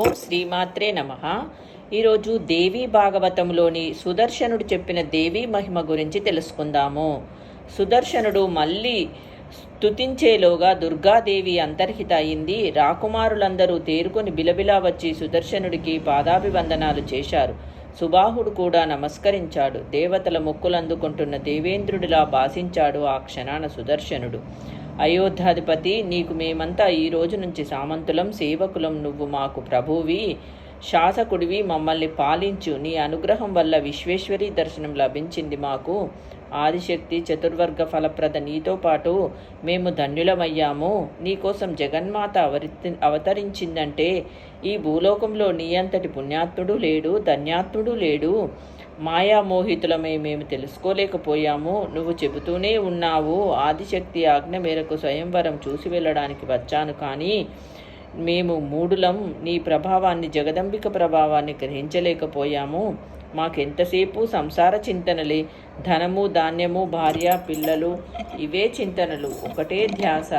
ఓం శ్రీమాత్రే నమ. ఈరోజు దేవీ భాగవతంలోని సుదర్శనుడు చెప్పిన దేవీ మహిమ గురించి తెలుసుకుందాము. సుదర్శనుడు మళ్ళీ స్తుతించేలోగా దుర్గాదేవి అంతర్హిత అయింది. రాకుమారులందరూ తేరుకొని బిలబిలా వచ్చి సుదర్శనుడికి పాదాభివందనాలు చేశారు. సుబాహుడు కూడా నమస్కరించాడు. దేవతల మొక్కులందుకుంటున్న దేవేంద్రుడిలా భాషించాడు ఆ క్షణాన సుదర్శనుడు. అయోధ్యాధిపతి నీకు మేమంతా ఈ రోజు నుంచి సామంతులం సేవకులం నువ్వు మాకు ప్రభువి శాసకుడివి మమ్మల్ని పాలించు. నీ అనుగ్రహం వల్ల విశ్వేశ్వరి దర్శనం లభించింది మాకు. ఆదిశక్తి చతుర్వర్గ ఫలప్రద నీతో పాటు మేము ధన్యులమయ్యాము. నీకోసం జగన్మాత అవరి అవతరించిందంటే ఈ భూలోకంలో నీ అంతటి పుణ్యాత్ముడు లేడు ధన్యాత్ముడు లేడు. మాయామోహితులమే మేము తెలుసుకోలేకపోయాము. నువ్వు చెబుతూనే ఉన్నావు. ఆదిశక్తి ఆజ్ఞ మేరకు స్వయంవరం చూసి వెళ్ళడానికి వచ్చాను కానీ మేము మూడులం నీ ప్రభావాన్ని జగదంబిక ప్రభావాన్ని గ్రహించలేకపోయాము. మాకెంతసేపు సంసార చింతనలే? ధనము ధాన్యము భార్య పిల్లలు ఇవే చింతనలు. ఒకటే ధ్యాస.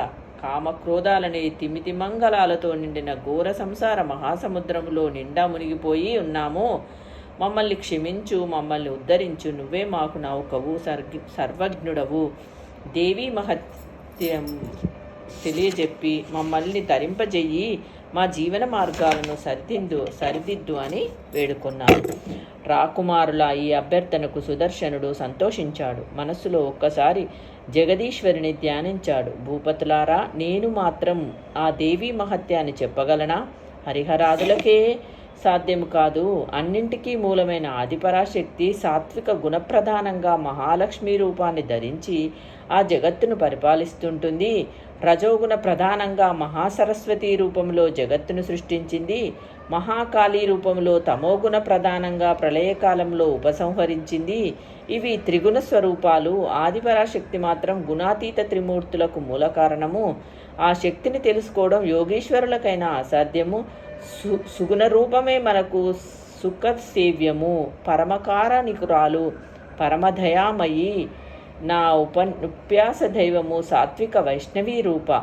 కామక్రోధాలనే తిమితిమంగళాలతో నిండిన ఘోర సంసార మహాసముద్రంలో నిండా మునిగిపోయి ఉన్నాము. మమ్మల్ని క్షమించు మమ్మల్ని ఉద్ధరించు. నువ్వే మాకు నౌకవు సర్గి సర్వజ్ఞుడవు. దేవీ మహత్యం తెలియజెప్పి మమ్మల్ని తరింపజెయ్యి మా జీవన మార్గాలను సర్దిందు సరిదిద్దు అని వేడుకున్నాడు. రాకుమారుల ఈ అభ్యర్థనకు సుదర్శనుడు సంతోషించాడు. మనస్సులో ఒక్కసారి జగదీశ్వరిని ధ్యానించాడు. భూపతులారా నేను మాత్రం ఆ దేవీ మహత్యాన్ని చెప్పగలనా? హరిహరాదులకే సాధ్యము కాదు. అన్నింటికీ మూలమైన ఆదిపరాశక్తి సాత్విక గుణప్రధానంగా మహాలక్ష్మి రూపాన్ని ధరించి ఆ జగత్తును పరిపాలిస్తుంటుంది. రజోగుణ ప్రధానంగా మహాసరస్వతి రూపంలో జగత్తును సృష్టించింది. మహాకాళీ రూపంలో తమోగుణ ప్రధానంగా ప్రళయకాలంలో ఉపసంహరించింది. ఇవి త్రిగుణ స్వరూపాలు. ఆదిపరాశక్తి మాత్రం గుణాతీత త్రిమూర్తులకు మూల కారణము. ఆ శక్తిని తెలుసుకోవడం యోగీశ్వరులకైనా అసాధ్యము. సు సుగుణ రూపమే మనకు సుఖ సేవ్యము. పరమకారనికురాలు పరమదయామయి. నా ఉపన్యాస ఉప్యాస దైవము సాత్విక వైష్ణవీ రూప.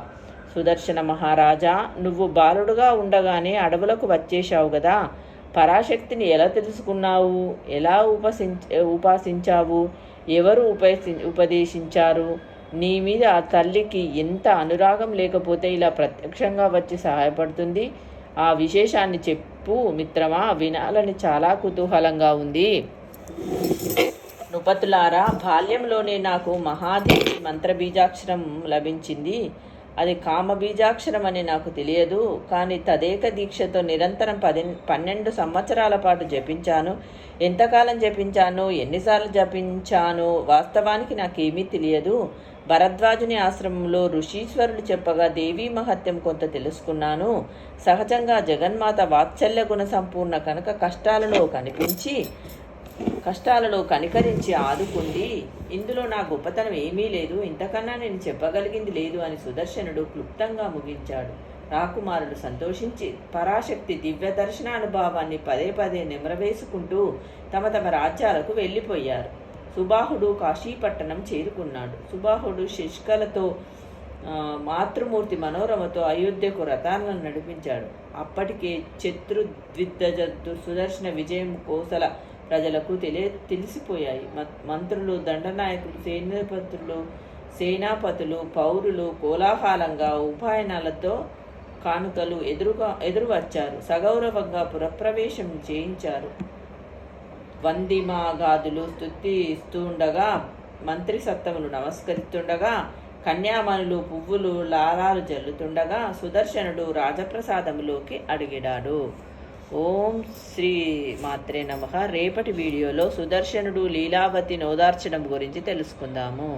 సుదర్శన మహారాజా నువ్వు బాలుడుగా ఉండగానే అడవులకు వచ్చేశావు కదా పరాశక్తిని ఎలా తెలుసుకున్నావు? ఎలా ఉపసించ ఉపాసించావు? ఎవరు ఉపేసి ఉపదేశించారు? నీ మీద ఆ తల్లికి ఎంత అనురాగం లేకపోతే ఇలా ప్రత్యక్షంగా వచ్చి సహాయపడుతుంది? ఆ విశేషాన్ని చెప్పు మిత్రమా వినాలని చాలా కుతూహలంగా ఉంది. నృపతులారా బాల్యంలోనే నాకు మహాదేవి మంత్రబీజాక్షరం లభించింది. అది కామబీజాక్షరం అని నాకు తెలియదు. కానీ తదేక దీక్షతో నిరంతరం పది పన్నెండు సంవత్సరాల పాటు జపించాను. ఎంతకాలం జపించాను ఎన్నిసార్లు జపించాను వాస్తవానికి నాకేమీ తెలియదు. భరద్వాజుని ఆశ్రమంలో ఋషీశ్వరుడు చెప్పగా దేవీ మహత్యం కొంత తెలుసుకున్నాను. సహజంగా జగన్మాత వాత్సల్య గుణ సంపూర్ణ కనుక కష్టాలలో కనిపించి కష్టాలలో కనికరించి ఆదుకుంది. ఇందులో నా గొప్పతనం ఏమీ లేదు. ఇంతకన్నా నేను చెప్పగలిగింది లేదు అని సుదర్శనుడు క్లుప్తంగా ముగించాడు. రాకుమారుడు సంతోషించి పరాశక్తి దివ్య దర్శనానుభావాన్ని పదే పదే నిమ్రవేసుకుంటూ తమ తమ రాజ్యాలకు వెళ్ళిపోయారు. సుబాహుడు కాశీపట్టణం చేరుకున్నాడు. సుబాహుడు శిష్కలతో మాతృమూర్తి మనోరమతో అయోధ్యకు రథాలను నడిపించాడు. అప్పటికే శత్రు సుదర్శన విజయం కోసల ప్రజలకు తెలియ తెలిసిపోయాయి. మంత్రులు దండనాయకులు సేనాపతులు సేనాపతులు పౌరులు కోలాహలంగా ఉపాయనాలతో కానుకలు ఎదురుగా ఎదురు వచ్చారు సగౌరవంగా పురప్రవేశం చేయించారు. వందిమాగాదులు స్థుతి ఇస్తుండగా మంత్రి సత్తములు నమస్కరిస్తుండగా కన్యామణులు పువ్వులు లారాలు జల్లుతుండగా సుదర్శనుడు రాజప్రసాదములోకి అడిగిడాడు ఓం శ్రీ మాత్రే నమ. రేపటి వీడియోలో సుదర్శనుడు లీలావతి నోదార్చడం గురించి తెలుసుకుందాము.